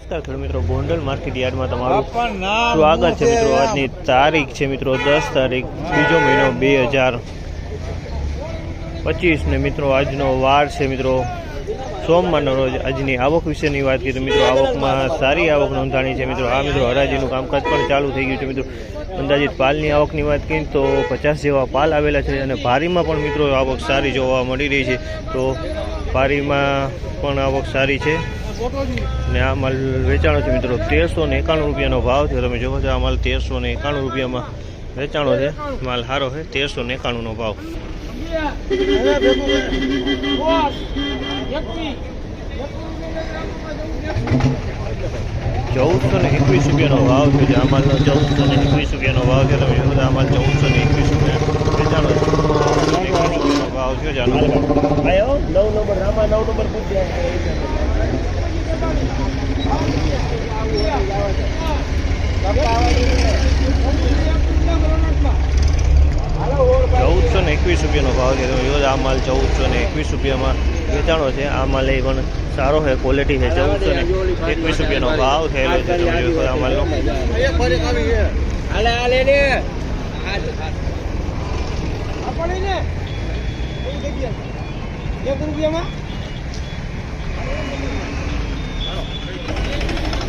નમસ્કાર ખેડૂત મિત્રો ગોંડલ માર્કેટ યાર્ડમાં તમારું સ્વાગત છે મિત્રો. આજની તારીખ છે મિત્રો દસ તારીખ બીજો મહિનો બે હજાર પચીસ ને મિત્રો આજનો વાર છે મિત્રો. સોમવારનો રોજ આજની આવક વિશેની વાત કરીએ તો મિત્રો આવકમાં સારી આવક નોંધાણી છે મિત્રો. આ મિત્રો હરાજીનું કામકાજ પણ ચાલુ થઈ ગયું છે મિત્રો. અંદાજિત પાલની આવકની વાત કરીએ તો પચાસ જેવા પાલ આવેલા છે અને ભારીમાં પણ મિત્રો આવક સારી જોવા મળી રહી છે. તો ભારીમાં પણ આવક સારી છે. ને આ માલ વેચાણો છે મિત્રો. તેરસો ને એકાણું રૂપિયાનો ભાવ છે. તમે જોવો છો આ માલ તેરસો ને એકાણું રૂપિયામાં વેચાણો છે. માલ સારો છે તેરસો ને એકાણુંનો ભાવ. ચૌદસો ને એકવીસ રૂપિયાનો ભાવ છે આ માલનો ચૌદસો ને એકવીસ રૂપિયાનો ભાવ છે. તમે જોવો છો આ માલ ચૌદસો ને એકવીસ રૂપિયા વેચાણો છે. ભાવ છે આયો નવ નંબર રામા નવ નંબર ચૌદસો ને એકવીસ રૂપિયાનો ભાવ છે તમે જોવો છો આ માલ ચૌદસો ને એકવીસ રૂપિયામાં વેચાણો છે. આ માલ એ પણ સારો છે ક્વોલિટી છે ચૌદસો ને એકવીસ રૂપિયાનો ભાવ થયેલો છે તમે જોવો છો આ માલનો. હાલે હાલે ને.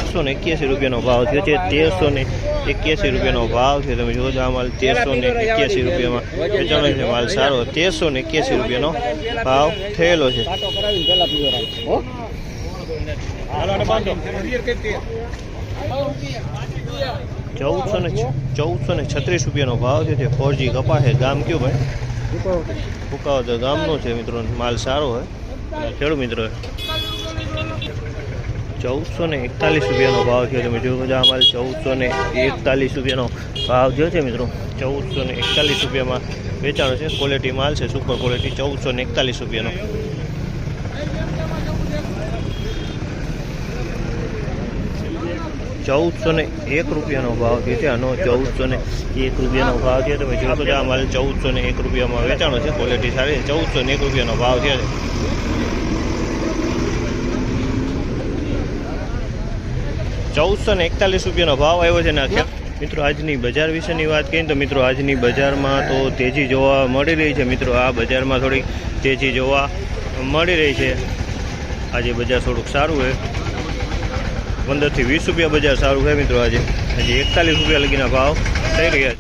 એકસો ને એક્યાસી રૂપિયાનો ભાવ થયો છે તેરસો ને એક્યાસી રૂપિયાનો ભાવ છે. તમે જોજો આ માલ તેરસો ને એક્યાસી રૂપિયામાં વેચાણો છે. માલ સારો. તેરસો ને એક્યાસી રૂપિયાનો ભાવ થયેલો છે. ચૌદસો ને ચૌદસો ને છત્રીસ રૂપિયાનો ભાવ છે. તે ફોરજી કપા છે. ગામ કયું ભાઈ? ફુકાવદર ગામનો છે, મિત્રો. માલ સારો હોય. ખેડૂત મિત્રો. ચૌદસો ને એકતાલીસ રૂપિયાનો ભાવ છે મિત્રો. બધા અમારે ચૌદસો ને એકતાલીસ રૂપિયાનો ભાવ થયો છે મિત્રો. ચૌદસો ને એકતાલીસ રૂપિયામાં વેચાણો છે. ક્વોલિટી માલ છે સુપર ક્વોલિટી ચૌદસો ને એકતાલીસ રૂપિયાનો. ચૌદસો ને એક રૂપિયાનો ભાવ થયો છે. આનો ચૌદસો ને એક રૂપિયાનો ભાવ થયો તમે જોશો તો આ માલ ચૌદસો ને એક રૂપિયામાં વેચાણો છે ક્વોલિટી સારી ચૌદસો ને એક રૂપિયાનો ભાવ થયો છે. ચૌદસો ને એકતાલીસ રૂપિયાનો ભાવ આવ્યો છે ને આ મિત્રો આજની બજાર વિશેની વાત કરીએ તો મિત્રો આજની બજારમાં તો તેજી જોવા મળી રહી છે. મિત્રો આ બજારમાં થોડી તેજી જોવા મળી રહી છે. આજે બજાર થોડુંક સારું છે. પંદરથી વીસ રૂપિયા બજાર સારું છે મિત્રો આજે. હજી એકતાલીસ રૂપિયા લગીના ભાવ થઈ રહ્યા છે.